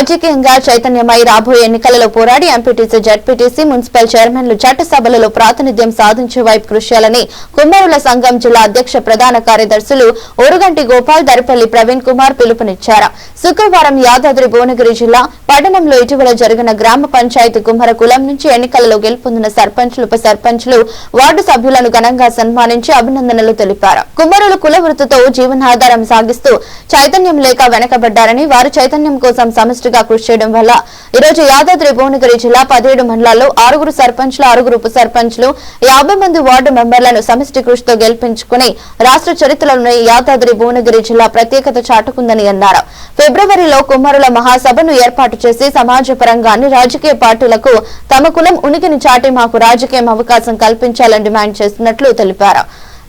రాజకీయంగా చైతన్యమై రాబోయే ఎన్నికలలో పోరాడి ఎంపీటీసీ జడ్పీటీసీ మున్సిపల్ చైర్మన్లు చట్టసభలలో ప్రాతినిధ్యం సాధించే వైపు కృషి చేయాలని కుమ్మరుల సంఘం జిల్లా అధ్యక్ష ప్రధాన కార్యదర్శులు ఓరుగంటి గోపాల్ దరిపల్లి ప్రవీణ్ కుమార్ పిలుపునిచ్చారు. శుక్రవారం యాదాద్రి భువనగిరి జిల్లా పట్టణంలో ఇటీవల జరిగిన గ్రామ పంచాయతీ కుమ్మర కులం నుంచి ఎన్నికలలో గెలుపొందిన సర్పంచ్లు ఉప సర్పంచ్లు వార్డు సభ్యులను ఘనంగా సన్మానించి అభినందనలు తెలిపారు. కుమ్మరులు కుల వృత్తితో జీవనాధారం సాగిస్తూ చైతన్యం లేక వెనకబడ్డారని వారు చైతన్యం కోసం సమిష్టిగా కృషి చేయడం వల్ల ఈరోజు యాదాద్రి భువనగిరి జిల్లా పదిహేడు మండలాల్లో ఆరుగురు సర్పంచ్లు ఆరుగురు ఉప సర్పంచ్లు యాభై మంది వార్డు మెంబర్లను సమిష్టి కృషితో గెలిపించుకుని రాష్ట్ర చరిత్రలోని యాదాద్రి భువనగిరి జిల్లా ప్రత్యేకత చాటుకుందని అన్నారు. ఫిబ్రవరిలో కుమ్మరుల మహాసభను ఏర్పాటు చేసి సమాజపరంగా అన్ని రాజకీయ పార్టీలకు తమ కులం ఉనికిని చాటి మాకు రాజకీయం అవకాశం కల్పించాలని డిమాండ్ చేస్తున్నట్లు తెలిపారు.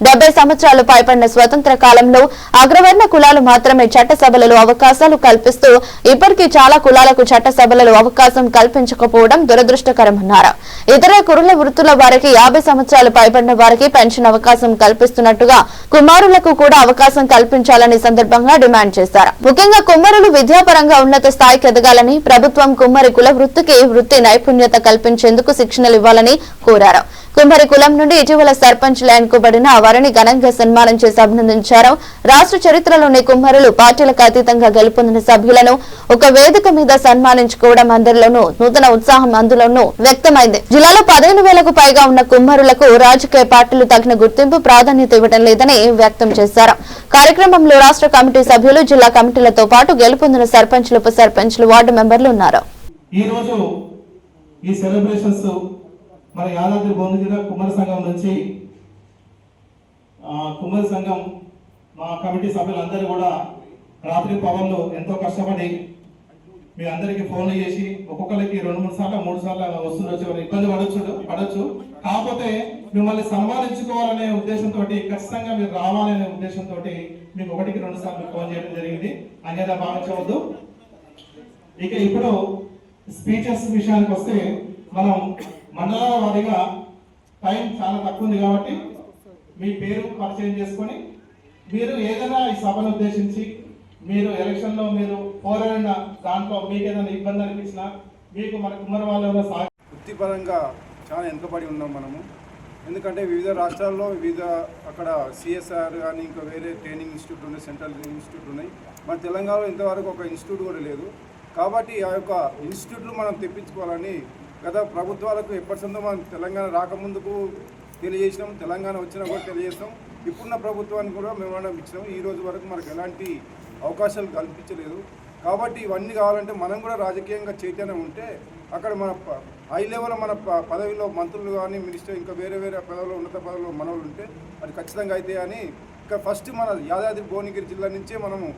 డెబ్బై సంవత్సరాలు పైపడిన స్వతంత్ర కాలంలో అగ్రవర్ణ కులాలు మాత్రమే చట్టసభలలో అవకాశాలు కల్పిస్తూ ఇప్పటికీ చాలా కులాలకు చట్టసభలలో అవకాశం కల్పించకపోవడం దురదృష్టకరమన్నారు. ఇతర కురుల వృత్తుల వారికి యాభై సంవత్సరాలు పైబడిన వారికి పెన్షన్ అవకాశం కల్పిస్తున్నట్టుగా కుమారులకు కూడా అవకాశం కల్పించాలని సందర్భంగా డిమాండ్ చేశారు. ముఖ్యంగా కుమ్మరులు విద్యాపరంగా ఉన్నత స్థాయికి ఎదగాలని ప్రభుత్వం కుమ్మరి కుల వృత్తికి వృత్తి నైపుణ్యత కల్పించేందుకు శిక్షణలు ఇవ్వాలని కోరారు. కుమ్మరి కులం నుండి ఇటీవల సర్పంచ్ ఎన్నుకోబడిన వారిని ఘనంగా సన్మానం చేసి అభినందించారు. రాష్ట్ర చరిత్రలోని కుమ్మరులు పార్టీలకు అతీతంగా గెలుపొందిన సభ్యులను ఒక వేదిక మీద సన్మానించుకోవడం అందరిలోనూ నూతన ఉత్సాహం అందులోనూ వ్యక్తమైంది. జిల్లాలో పదిహేను వేలకు పైగా ఉన్న కుమ్మరులకు రాజకీయ పార్టీలు తగిన గుర్తింపు ప్రాధాన్యత ఇవ్వడం లేదని వ్యక్తం చేశారు. కార్యక్రమంలో రాష్ట్ర కమిటీ సభ్యులు జిల్లా కమిటీలతో పాటు గెలుపొందిన సర్పంచ్లు ఉప సర్పంచ్లు వార్డు మెంబర్లు ఉన్నారు. ఈ సెలబ్రేషన్స్ మన యాదాద్రి భువనగిరి కుమార సంఘం నుంచి కుమ్మరి సంఘం మా కమిటీ సభ్యులందరూ కూడా రాత్రి పవన్లు ఎంతో కష్టపడి మీ అందరికీ ఫోన్లు చేసి ఒక్కొక్కరికి రెండు మూడు సార్లు మూడు సార్లు వస్తుండొచ్చు ఇబ్బంది పడవచ్చు పడవచ్చు కాకపోతే మిమ్మల్ని సన్మానించుకోవాలనే ఉద్దేశంతో ఖచ్చితంగా మీరు రావాలనే ఉద్దేశంతో మీకు ఒకటికి రెండు సార్లు ఫోన్ చేయడం జరిగింది. అన్యదా భావించవద్దు. ఇక ఇప్పుడు స్పీచెస్ విషయానికి వస్తే మనం మండలాల వారీగా టైం చాలా తక్కువ ఉంది కాబట్టి మీ పేరు పరిచయం చేసుకొని మీరు ఏదైనా ఈ సభను ఉద్దేశించి మీరు ఎలక్షన్లో మీరు పోరాడిన దాంట్లో మీకు ఏదైనా ఇబ్బంది అనిపించినా మీకు మన కుమ్మరి వాళ్ళు వృత్తిపరంగా చాలా వెనుకబడి ఉన్నాం మనము. ఎందుకంటే వివిధ రాష్ట్రాల్లో వివిధ అక్కడ సిఎస్ఆర్ కానీ ఇంకా వేరే ట్రైనింగ్ ఇన్స్టిట్యూట్ ఉన్నాయి సెంట్రల్ ఇన్స్టిట్యూట్ ఉన్నాయి. మన తెలంగాణలో ఇంతవరకు ఒక ఇన్స్టిట్యూట్ కూడా లేదు. కాబట్టి ఆ యొక్క ఇన్స్టిట్యూట్లు మనం తెప్పించుకోవాలని గత ప్రభుత్వాలకు ఎప్పటి సొంతం మనం తెలంగాణ రాకముందుకు తెలియజేసినాం తెలంగాణ వచ్చినా కూడా తెలియజేస్తాం. ఇప్పుడున్న ప్రభుత్వానికి కూడా మేము ఇచ్చినాం. ఈ రోజు వరకు మనకు ఎలాంటి అవకాశాలు కల్పించలేదు. కాబట్టి ఇవన్నీ కావాలంటే మనం కూడా రాజకీయంగా చైతన్యం ఉంటే అక్కడ మన ప- హై లెవెల్ మన ప- పదవిలో మంత్రులు కానీ మినిస్టర్ ఇంకా వేరే వేరే పదవిలో ఉన్నత పదవిలో మనవులు ఉంటే అది ఖచ్చితంగా అయితే అని ఇక్కడ ఫస్ట్ మన యాదాద్రి భువనగిరి జిల్లా నుంచే మనము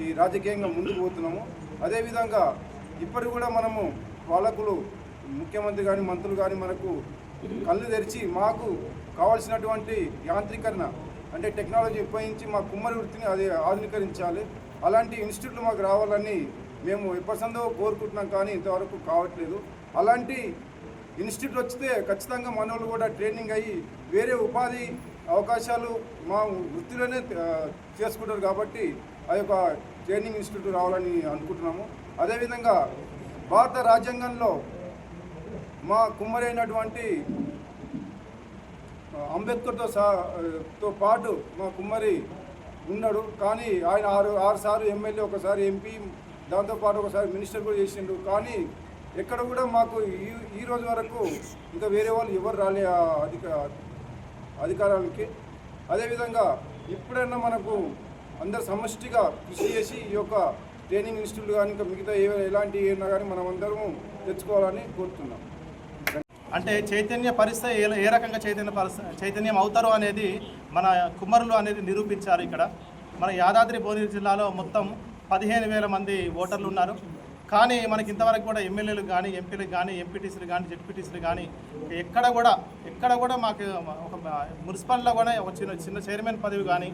ఈ రాజకీయంగా ముందుకు పోతున్నాము. అదేవిధంగా ఇప్పటికి కూడా మనము పాలకులు ముఖ్యమంత్రి కానీ మంత్రులు కానీ మనకు కళ్ళు తెరిచి మాకు కావాల్సినటువంటి యాంత్రీకరణ అంటే టెక్నాలజీ ఉపయోగించి మా కుమ్మరి వృత్తిని అది ఆధునీకరించాలి. అలాంటి ఇన్స్టిట్యూట్లు మాకు రావాలని మేము ఎప్పటిసందో కోరుకుంటున్నాం కానీ ఇంతవరకు కావట్లేదు. అలాంటి ఇన్స్టిట్యూట్ వస్తే ఖచ్చితంగా మనోళ్ళు కూడా ట్రైనింగ్ అయ్యి వేరే ఉపాధి అవకాశాలు మా వృత్తిలోనే చేసుకుంటారు కాబట్టి ఆ యొక్క ట్రైనింగ్ ఇన్స్టిట్యూట్ రావాలని అనుకుంటున్నాము. అదేవిధంగా భారత రాజ్యాంగంలో మా కుమ్మరి అయినటువంటి అంబేద్కర్తో సా తో పాటు మా కుమ్మరి ఉన్నాడు. కానీ ఆయన ఆరు ఆరు సార్లు ఎమ్మెల్యే ఒకసారి ఎంపీ దాంతోపాటు ఒకసారి మినిస్టర్ కూడా చేసిండు. కానీ ఎక్కడ కూడా మాకు ఈ ఈ రోజు వరకు ఇంకా వేరే వాళ్ళు ఎవరు రాలే ఆ అధిక అధికారానికి. అదేవిధంగా ఇప్పుడైనా మనకు అందరు సమష్టిగా కృషి చేసి ఈ యొక్క ట్రైనింగ్ ఇన్స్టిట్యూట్ కానీ ఇంకా మిగతా ఏ ఎలాంటి ఏమన్నా కానీ మనం అందరము తెచ్చుకోవాలని కోరుతున్నాం. అంటే చైతన్య పరిస్థితి ఏ ఏ రకంగా చైతన్య పరిస్థితి చైతన్యం అవుతారు అనేది మన కుమ్మరులు అనేది నిరూపించారు ఇక్కడ. మన యాదాద్రి భువనగిరి జిల్లాలో మొత్తం పదిహేను వేల మంది ఓటర్లు ఉన్నారు. కానీ మనకి ఇంతవరకు కూడా ఎమ్మెల్యేలు కానీ ఎంపీలు కానీ ఎంపీటీసీలు కానీ జెడ్పీటీసీలు కానీ ఎక్కడ కూడా ఎక్కడ కూడా మాకు ఒక మున్సిపల్లో కూడా ఒక చిన్న చిన్న చైర్మన్ పదవి కానీ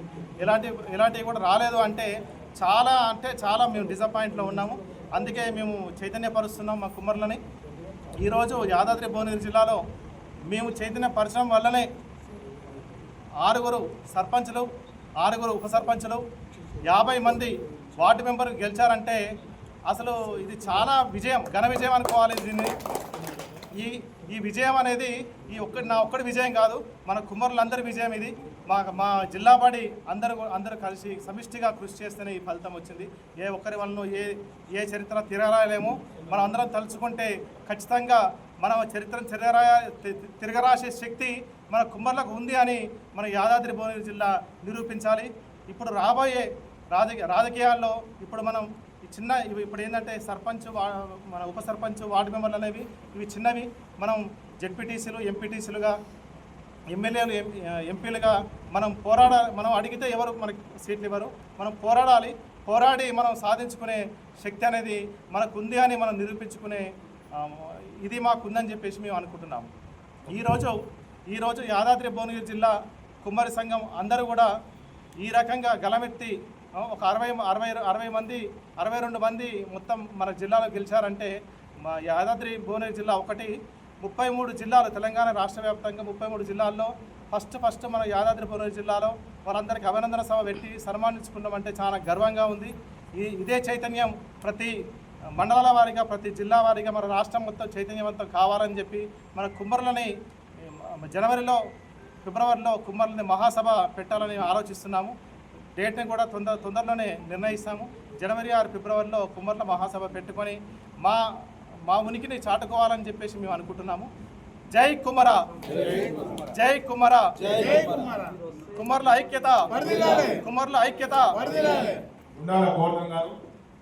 ఎలాంటి ఎలాంటివి కూడా రాలేదు అంటే చాలా అంటే చాలా మేము డిసప్పాయింట్లో ఉన్నాము. అందుకే మేము చైతన్యపరుస్తున్నాం మా కుమ్మరులని. ఈరోజు యాదాద్రి భువనగిరి జిల్లాలో మేము చైతన్య పరిశ్రమ వల్లనే ఆరుగురు సర్పంచులు ఆరుగురు ఉప సర్పంచులు యాభై మంది వార్డు మెంబర్ గెలిచారంటే అసలు ఇది చాలా విజయం ఘన విజయం అనుకోవాలి దీన్ని. ఈ ఈ విజయం అనేది ఈ ఒక్కటి నా ఒక్కడి విజయం కాదు మన కుమ్మరులందరి విజయం ఇది. మా మా జిల్లా బడి అందరూ అందరూ కలిసి సమిష్టిగా కృషి చేస్తేనే ఈ ఫలితం వచ్చింది. ఏ ఒక్కరి వలన ఏ ఏ చరిత్ర తిరగరాయలేము. మనం అందరం తలుచుకుంటే ఖచ్చితంగా మన చరిత్రను తిరగరా తి- తిరగరాసే శక్తి మన కుమ్మర్లకు ఉంది అని మన యాదాద్రి భువనగిరి జిల్లా నిరూపించాలి. ఇప్పుడు రాబోయే రాజకీయ రాజకీయాల్లో ఇప్పుడు మనం ఈ చిన్న ఇవి ఇప్పుడు ఏంటంటే సర్పంచ్ మన ఉప సర్పంచ్ వార్డు మెంబర్లు అనేవి ఇవి చిన్నవి. మనం జెడ్పీటీసీలు ఎంపీటీసీలుగా ఎమ్మెల్యేలు ఎంపీలుగా మనం పోరాడ మనం అడిగితే ఎవరు మనకి సీట్లు ఇవ్వరు. మనం పోరాడాలి. పోరాడి మనం సాధించుకునే శక్తి అనేది మనకుంది అని మనం నిరూపించుకునే ఇది మాకుందని చెప్పేసి మేము అనుకుంటున్నాము. ఈరోజు ఈరోజు యాదాద్రి భువనగిరి జిల్లా కుమ్మరి సంఘం అందరూ కూడా ఈ రకంగా గలమెత్తి ఒక అరవై అరవై అరవై మంది అరవై రెండు మంది మొత్తం మన జిల్లాలో గెలిచారంటే మా యాదాద్రి భువనగిరి జిల్లా ఒకటి ముప్పై మూడు జిల్లాలు తెలంగాణ రాష్ట్ర వ్యాప్తంగా ముప్పై మూడు జిల్లాల్లో ఫస్ట్ ఫస్ట్ మన యాదాద్రి భువనగిరి జిల్లాలో వాళ్ళందరికీ అభినందన సభ పెట్టి సన్మానించుకున్నామంటే చాలా గర్వంగా ఉంది. ఈ ఇదే చైతన్యం ప్రతి మండలాల వారీగా ప్రతి జిల్లా వారీగా మన రాష్ట్రం మొత్తం చైతన్యవంతం కావాలని చెప్పి మన కుమ్మరులని జనవరిలో ఫిబ్రవరిలో కుమ్మరులని మహాసభ పెట్టాలని ఆలోచిస్తున్నాము. డేట్ని కూడా తొందర తొందరలోనే నిర్ణయిస్తాము. జనవరి ఆరు ఫిబ్రవరిలో కుమ్మర్ల మహాసభ పెట్టుకొని మా మా ఉనికిని చాటుకోవాలని చెప్పేసి మేము అనుకుంటున్నాము. జై కుమర. జై కుమర. కుమ్మర్ల ఐక్యత. కుమ్మర్ల ఐక్యత.